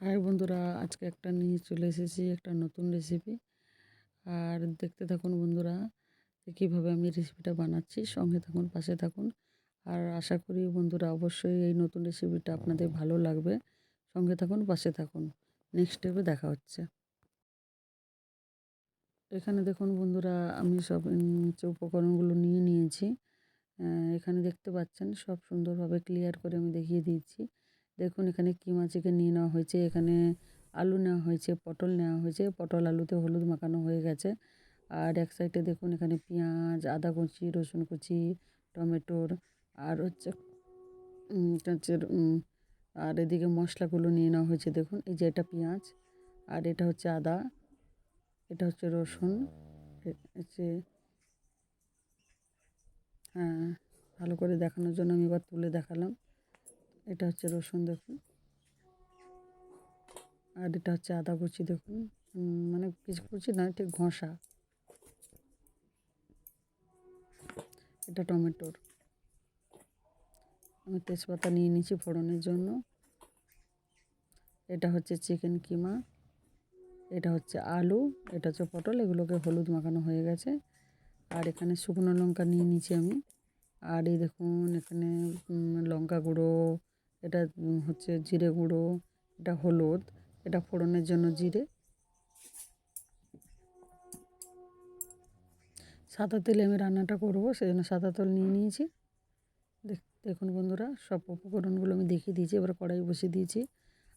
High বন্ধুরা, আজকে একটা নিয়ে চলে এসেছি, একটা নতুন রেসিপি আর দেখতে থাকুন বন্ধুরা কীভাবে আমি রেসিপিটা বানাচ্ছি, সঙ্গে থাকুন, পাশে থাকুন। আর আশা করি বন্ধুরা, অবশ্যই এই নতুন রেসিপিটা আপনাদের ভালো লাগবে। সঙ্গে থাকুন, পাশে থাকুন। নেক্সট স্টেপে দেখা হচ্ছে। এখানে দেখুন বন্ধুরা, আমি সব উপকরণগুলো নিয়ে নিয়েছি এখানে দেখতে পাচ্ছেন, সব সুন্দরভাবে ক্লিয়ার করে আমি দেখিয়ে দিয়েছি। দেখুন, এখানে কিমা চিকেন নিয়ে নেওয়া হয়েছে। এখানে আলু নেওয়া হয়েছে, পটল নেওয়া হয়েছে। পটল আলুতে হলুদ মাখানো হয়ে গেছে। আর এক সাইডে দেখুন, এখানে পেঁয়াজ, আদা কুচি, রসুন কুচি, টমেটোর, আর হচ্ছে হচ্ছে আর এদিকে মশলাগুলো নিয়ে নেওয়া হয়েছে। দেখুন, এই যে এটা পেঁয়াজ, আর এটা হচ্ছে আদা, এটা হচ্ছে রসুন হচ্ছে হ্যাঁ ভালো করে দেখানোর জন্য আমি এবার তুলে দেখালাম। এটা হচ্ছে রসুন দেখুন। আর এটা হচ্ছে আদা কুচি দেখুন। মানে কিছু কুচি না ঠিক ঘষা। এটা টমেটোর। আমি তেজপাতা নিয়ে নিয়েছি ফোড়নের জন্য। এটা হচ্ছে চিকেন কিমা। এটা হচ্ছে আলু। এটা হচ্ছে পটল। এগুলোকে হলুদ মাখানো হয়ে গেছে। আর এখানে শুকনো লঙ্কা নিয়ে নিয়েছি আমি। আর এই দেখুন, এখানে লঙ্কা গুঁড়ো এটা হচ্ছে জিরে গুঁড়ো, এটা হলুদ, এটা ফোড়নের জন্য জিরে। সাদা তেলে আমি রান্নাটা করব সেই জন্য সাদা তেল নিয়ে নিয়েছি। দেখ- দেখুন বন্ধুরা, সব উপকরণগুলো আমি দেখিয়ে দিয়েছি, এবার কড়াই বসিয়ে দিয়েছি।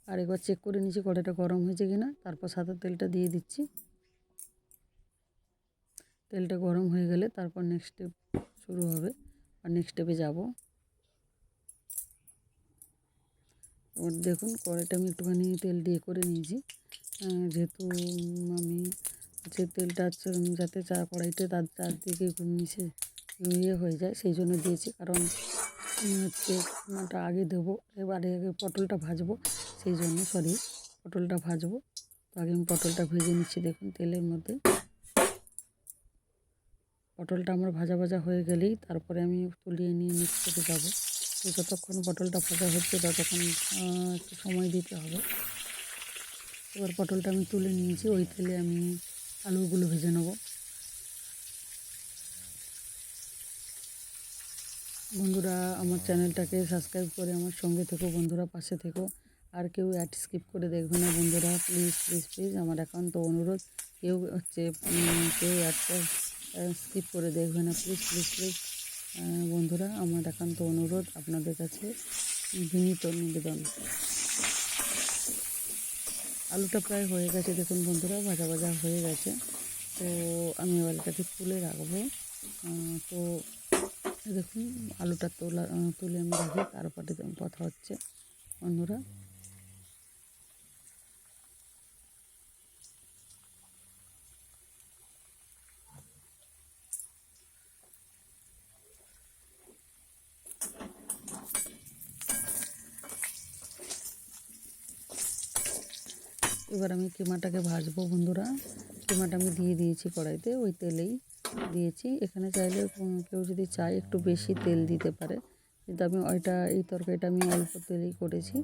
আর একবার চেক করে নিয়েছি কড়াইটা গরম হয়েছে কিনা, তারপর সাদা তেলটা দিয়ে দিচ্ছি। তেলটা গরম হয়ে গেলে তারপর নেক্সট স্টেপ শুরু হবে, আর নেক্সট স্টেপে যাব। এবার দেখুন, কড়াইটা আমি একটুখানি তেল দিয়ে করে নিয়েছি। যেহেতু আমি যে তেলটা যাতে চা কড়াইতে তার চারদিকে মিশে ইয়ে হয়ে যায়, সেই জন্য দিয়েছি। কারণ হচ্ছে ওটা আগে দেবো, এবারে আগে পটলটা ভাজবো, সেই জন্য সরি পটলটা ভাজবো। তো আগে আমি পটলটা ভেজে নিচ্ছি, দেখুন, তেলের মধ্যে। পটলটা আমার ভাজা ভাজা হয়ে গেলেই তারপরে আমি তুলিয়ে নিয়ে মিক্স করে যাব। তো যতক্ষণ পটলটা ভাজা হচ্ছে ততক্ষণ একটু সময় দিতে হবে। এবার পটলটা আমি তুলে নিয়েছি, ওই তেলে আমি আলুগুলো ভেজে নেব। বন্ধুরা, আমার চ্যানেলটাকে সাবস্ক্রাইব করে আমার সঙ্গে থেকো, বন্ধুরা, পাশে থেকো। আর কেউ অ্যাড স্কিপ করে দেখবে না, বন্ধুরা প্লিজ প্লিজ প্লিজ আমার একান্ত অনুরোধ। কেউ হচ্ছে কেউ অ্যাডটা স্কিপ করে দেখবে না প্লিজ প্লিজ প্লিজ বন্ধুরা, আমার একান্ত অনুরোধ আপনাদের কাছে বিনীত নিবেদন। আলুটা প্রায় হয়ে গেছে, দেখুন বন্ধুরা, ভাজা ভাজা হয়ে গেছে। তো আমি এটাকে তুলে রাখব। তো দেখুন, আলুটা তোলা, তুলে আমি রাখি তো কথা হচ্ছে বন্ধুরা। এবার আমি কিমাটাকে ভাজবো বন্ধুরা। কিমাটা আমি দিয়ে দিয়েছি কড়াইতে, ওই তেলেই দিয়েছি। এখানে চাইলে কেউ যদি চায় একটু বেশি তেল দিতে পারে। কিন্তু আমি ওইটা, এই তরকারিটা আমি অল্প তেলেই করেছি।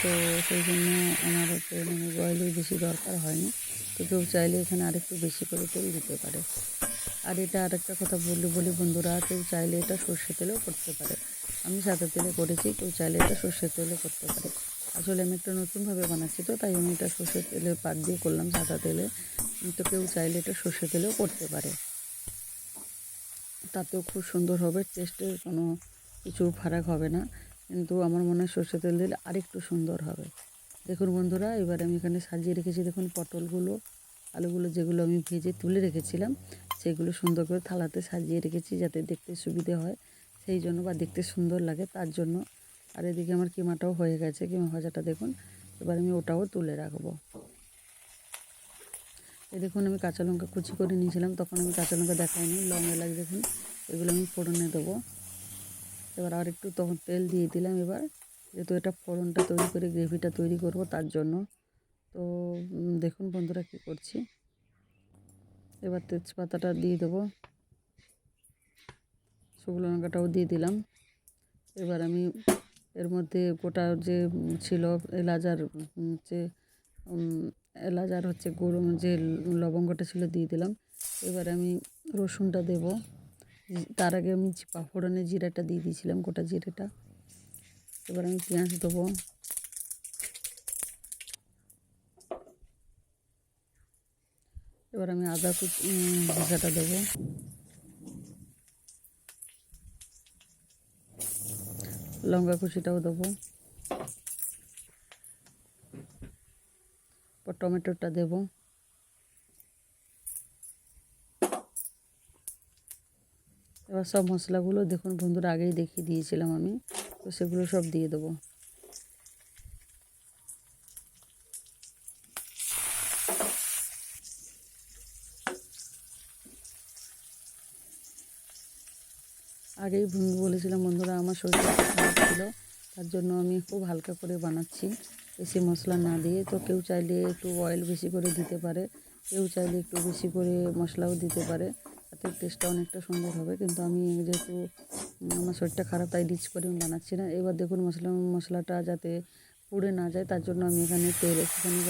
তো সেই জন্য আমার অয়েলের বেশি দরকার হয়নি। তো কেউ চাইলে এখানে আরেকটু বেশি করে তেল দিতে পারে। আর এটা আরেকটা কথা বললি বলি বন্ধুরা, কেউ চাইলে এটা সর্ষে তেলেও করতে পারে। আমি সাদা তেলে করেছি, কেউ চাইলে এটা সর্ষের তেলে করতে পারে। আসলে আমি একটা নতুনভাবে বানাচ্ছি তো, তাই আমি এটা সর্ষের তেলে পাক দিয়ে করলাম সাদা তেলে। তো কেউ চাইলে এটা সর্ষে তেলেও করতে পারে। তাতেও খুব সুন্দর হবে টেস্টের কোনো কিছু ফারাক হবে না। কিন্তু আমার মনে হয় সর্ষে তেল দিলে আরেকটু সুন্দর হবে। দেখুন বন্ধুরা, এবার আমি এখানে সাজিয়ে রেখেছি দেখুন পটলগুলো, আলুগুলো যেগুলো আমি ভেজে তুলে রেখেছিলাম, সেগুলো সুন্দর করে থালাতে সাজিয়ে রেখেছি যাতে দেখতে সুবিধে হয়। সেই জন্য বা দেখতে সুন্দর লাগে, তার জন্য আর এদিকে আমার কিমাটাও হয়ে গেছে, কিমা ভাজাটা দেখুন। এবার আমি ওটাও তুলে রাখব। এই দেখুন, আমি কাঁচা লঙ্কা কুচি করে নিয়েছিলাম, তখন আমি কাঁচা লঙ্কা দেখাইনি লং এলাচ দেখুন, এগুলো আমি ফোড়নে দেবো। এবার আর একটু তখন তেল দিয়ে দিলাম এবার, যেহেতু এটা ফোড়নটা তৈরি করে, গ্রেভিটা তৈরি করব তার জন্য। তো দেখুন বন্ধুরা কী করছি। এবার তেজপাতাটা দিয়ে দেবো। শুকনো লঙ্কাটাও দিয়ে দিলাম। এবার আমি এর মধ্যে গোটা যে ছিল এলাচ আর হচ্ছে এলাচ আর হচ্ছে গরম যে লবঙ্গটা ছিল দিয়ে দিলাম। এবার আমি রসুনটা দেব। তার আগে আমি পাঁচফোড়নে জিরাটা দিয়ে দিয়েছিলাম, গোটা জিরেটা। এবার আমি পেঁয়াজ দেবো। এবার আমি আদা কুচি ভিজাটা দেবো। লঙ্কা কুচিটাও দেবো। টমেটোটা দেব। এবার সব মশলাগুলো দেখুন বন্ধুরা, আগেই দেখিয়ে দিয়েছিলাম আমি, তো সেগুলো সব দিয়ে দেবো। আগেই বলেছিলাম, বন্ধুরা, আমার শরীরটা খারাপ ছিল, তার জন্য আমি খুব হালকা করে বানাচ্ছি, বেশি মশলা না দিয়ে। তো কেউ চাইলে একটু অয়েল বেশি করে দিতে পারে, কেউ চাইলে একটু বেশি করে মশলাও দিতে পারে, তাতে টেস্টটা অনেকটা সুন্দর হবে। কিন্তু আমি যেহেতু আমার শরীরটা খারাপ, তাই রিচ করে আমি বানাচ্ছি না। এবার দেখুন মশলা, মশলাটা যাতে পুড়ে না যায়, তার জন্য আমি এখানে তেল, একটুখানি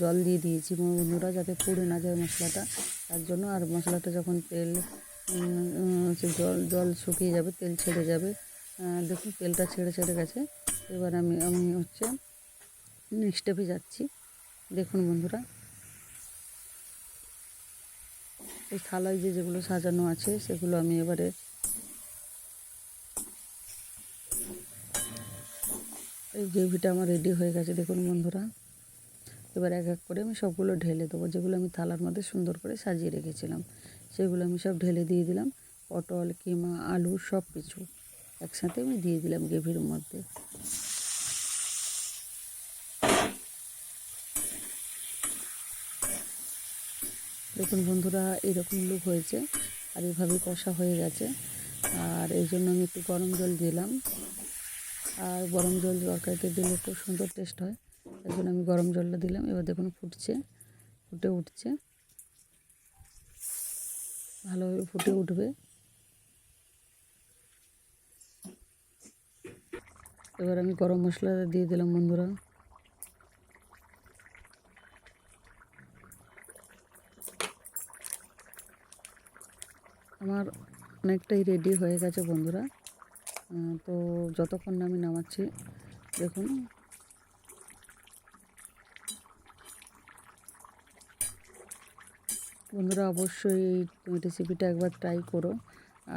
জল দিয়ে দিয়েছি, বন্ধুরা, যাতে পুড়ে না যায় মশলাটা, তার জন্য। আর মশলাটা যখন তেল জল জল শুকিয়ে যাবে, তেল ছেড়ে যাবে। দেখুন, তেলটা ছেড়ে ছেড়ে গেছে। এবার আমি আমি হচ্ছে নেক্সট স্টেপে যাচ্ছি। দেখুন বন্ধুরা, এই থালায় যে যেগুলো সাজানো আছে, সেগুলো আমি এবারে এই গ্রেভিটা আমার রেডি হয়ে গেছে। দেখুন বন্ধুরা, এবার এক এক করে আমি সবগুলো ঢেলে দেবো, যেগুলো আমি থালার মধ্যে সুন্দর করে সাজিয়ে রেখেছিলাম। সেগুলো আমি সব ঢেলে দিয়ে দিলাম। পটল, কিমা, আলু সব কিছু একসাথে আমি দিয়ে দিলাম গ্রেভির মধ্যে। দেখুন বন্ধুরা, এরকম লুক হয়েছে আর এইভাবে কষা হয়ে গেছে। আর এই জন্য আমি একটু গরম জল দিলাম। আর গরম জল তরকারিতে দিলে খুব সুন্দর টেস্ট হয়। তাই জন্য আমি গরম জলটা দিলাম। এবার দেখুন ফুটছে, ফুটে উঠছে। ভালোভাবে ফুটে উঠবে। এবার আমি গরম মশলা দিয়ে দিলাম বন্ধুরা। আমার অনেকটাই রেডি হয়ে গেছে বন্ধুরা। তো যতক্ষণ না আমি নামাচ্ছি, দেখুন। বন্ধুরা অবশ্যই এই রেসিপিটা একবার ট্রাই করো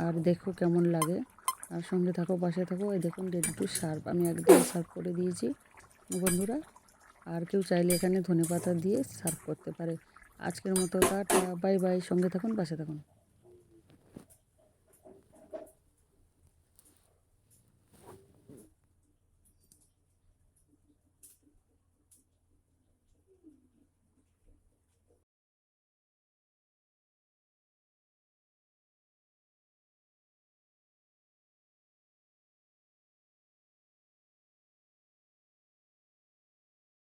আর দেখো কেমন লাগে। আর সঙ্গে থাকো, পাশে থাকো। এই দেখুন রেডি টু সার্ভ। আমি একদম সার্ভ করে দিয়েছি বন্ধুরা। আর কেউ চাইলে এখানে ধনে পাতা দিয়ে সার্ভ করতে পারে। আজকের মতো তা বাই বাই। সঙ্গে থাকুন, পাশে থাকুন।